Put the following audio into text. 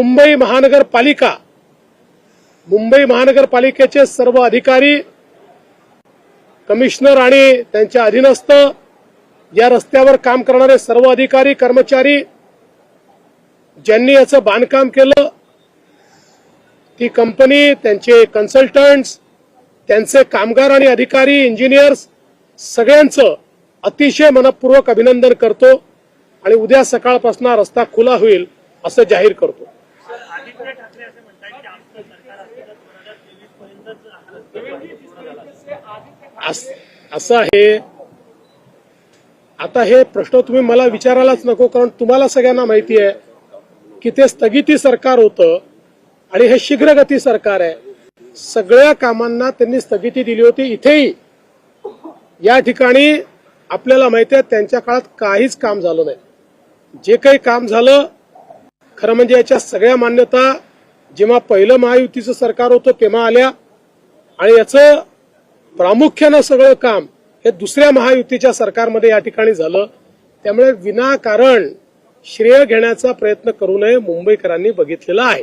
मुंबई महानगरपालिका मुंबई महानगरपालिकेचे सर्व अधिकारी कमिशनर आणि त्यांच्या अधीनस्थ या रस्त्यावर काम करणारे सर्व अधिकारी कर्मचारी ज्यांनी याचं बांधकाम केलं ती कंपनी त्यांचे कन्सल्टंट्स त्यांचे कामगार आणि अधिकारी इंजिनियर्स सगळ्यांचं अतिशय मनपूर्वक अभिनंदन करतो आणि उद्या सकाळपासून रस्ता खुला होईल असं जाहीर करतो. असं आहे. आता हे प्रश्न तुम्ही मला विचारायलाच नको कारण तुम्हाला सगळ्यांना माहिती आहे की ते स्थगिती सरकार होतं आणि हे शीघ्रगती सरकार आहे. सगळ्या कामांना त्यांनी स्थगिती दिली होती इथेही. या ठिकाणी आपल्याला माहिती आहे त्यांच्या काळात काहीच काम झालं नाही. जे काही काम झालं खरं म्हणजे याच्या सगळ्या मान्यता जेव्हा पहिलं महायुतीचं सरकार होतं तेव्हा आल्या. आणि याचं प्रामुख्यानं सगळं काम हे दुसऱ्या महायुतीच्या सरकारमध्ये या ठिकाणी झालं. त्यामुळे विनाकारण श्रेय घेण्याचा प्रयत्न करू नये मुंबईकरांनी बघितलेला आहे.